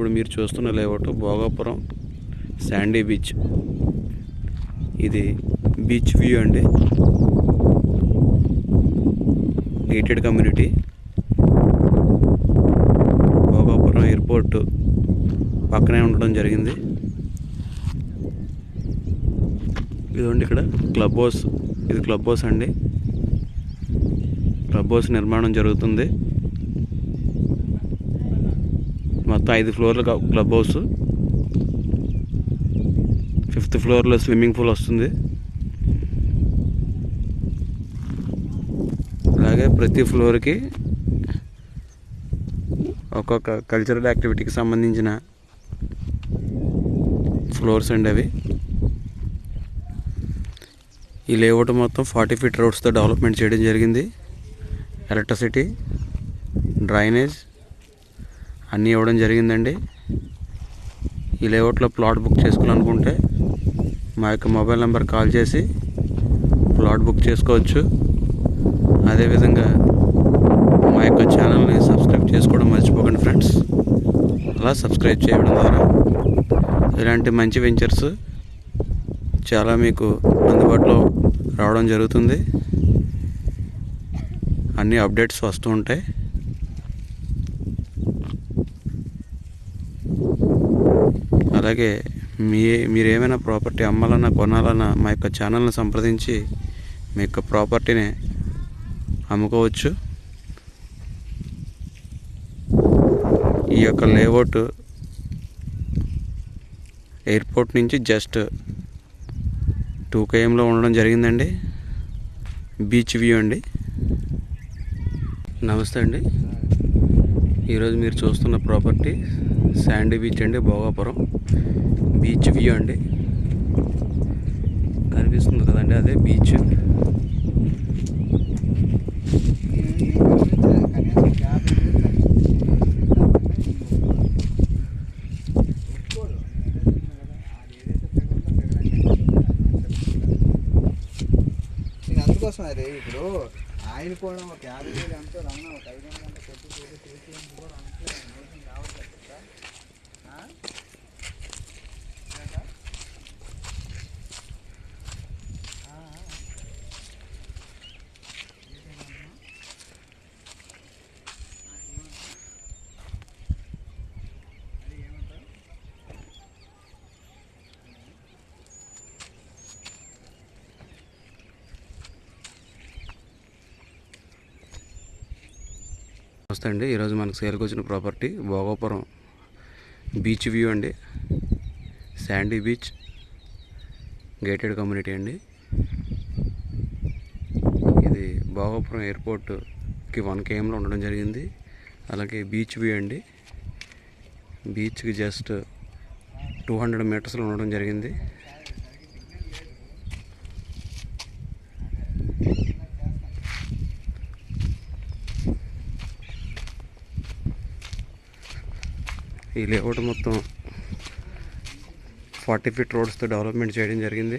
ఇప్పుడు మీరు చూస్తున్న లేఅవుట్ భోగాపురం శాండీ బీచ్. ఇది బీచ్ వ్యూ అండి. గేటెడ్ కమ్యూనిటీ భోగాపురం ఎయిర్పోర్ట్ పక్కనే ఉండడం జరిగింది. ఇదిగోండి ఇక్కడ క్లబ్ హౌస్. ఇది క్లబ్ హౌస్ అండి. క్లబ్ హౌస్ నిర్మాణం జరుగుతుంది. మొత్తం ఐదు ఫ్లోర్లు క్లబ్ హౌస్. ఫిఫ్త్ ఫ్లోర్లో స్విమ్మింగ్ పూల్ వస్తుంది. అలాగే ప్రతి ఫ్లోర్కి ఒక్కొక్క కల్చరల్ యాక్టివిటీకి సంబంధించిన ఫ్లోర్స్ అండి అవి. ఈ లేఅవుట్ మొత్తం ఫార్టీ ఫీట్ రోడ్స్తో డెవలప్మెంట్ చేయడం జరిగింది. ఎలక్ట్రిసిటీ డ్రైనేజ్ అన్నీ ఇవ్వడం జరిగిందండి. ఈ లేఅవుట్లో ప్లాట్ బుక్ చేసుకోవాలనుకుంటే మా యొక్క మొబైల్ నెంబర్ కాల్ చేసి ప్లాట్ బుక్ చేసుకోవచ్చు. అదేవిధంగా మా యొక్క ఛానల్ని సబ్స్క్రైబ్ చేసుకోవడం మర్చిపోకండి ఫ్రెండ్స్. అలా సబ్స్క్రైబ్ చేయడం ద్వారా ఇలాంటి మంచి వెంచర్స్ చాలా మీకు అందుబాటులో రావడం జరుగుతుంది. అన్ని అప్డేట్స్ వస్తూ ఉంటాయి. అలాగే మీ మీరు ఏమైనా ప్రాపర్టీ అమ్మాలన్నా కొనాలన్నా మా యొక్క ఛానల్ని సంప్రదించి మీ యొక్క ప్రాపర్టీని అమ్ముకోవచ్చు. ఈ యొక్క లేఅవుట్ ఎయిర్పోర్ట్ నుంచి జస్ట్ టూ కేఎంలో ఉండడం జరిగిందండి. బీచ్ వ్యూ అండి. నమస్తే అండి. ఈరోజు మీరు చూస్తున్న ప్రాపర్టీ శాండీ బీచ్ అండి భోగాపురం. బీచ్ వ్యూ అండి. కనిపిస్తుంది కదండి అదే బీచ్. అందుకోసం అరే ఇప్పుడు. ఆయన కూడా ఒక యాభై వేలు ఎంతో రమణ ఒక ఐదు వందలు అంత కొట్టి చేసి చేసి కూడా అంతే మోసం రావట్లేదు నమస్తే అండి. ఈరోజు మనకు సేల్కి వచ్చిన ప్రాపర్టీ భోగాపురం బీచ్ వ్యూ అండి. శాండీ బీచ్ గేటెడ్ కమ్యూనిటీ అండి. ఇది భోగాపురం ఎయిర్పోర్ట్కి వన్ కేఎంలో ఉండడం జరిగింది. అలాగే బీచ్ వ్యూ అండి. బీచ్కి జస్ట్ టూ హండ్రెడ్ మీటర్స్లో ఉండడం జరిగింది. ఈ లేఅవుట్ మొత్తం ఫార్టీ ఫీట్ రోడ్స్తో డెవలప్మెంట్ చేయడం జరిగింది.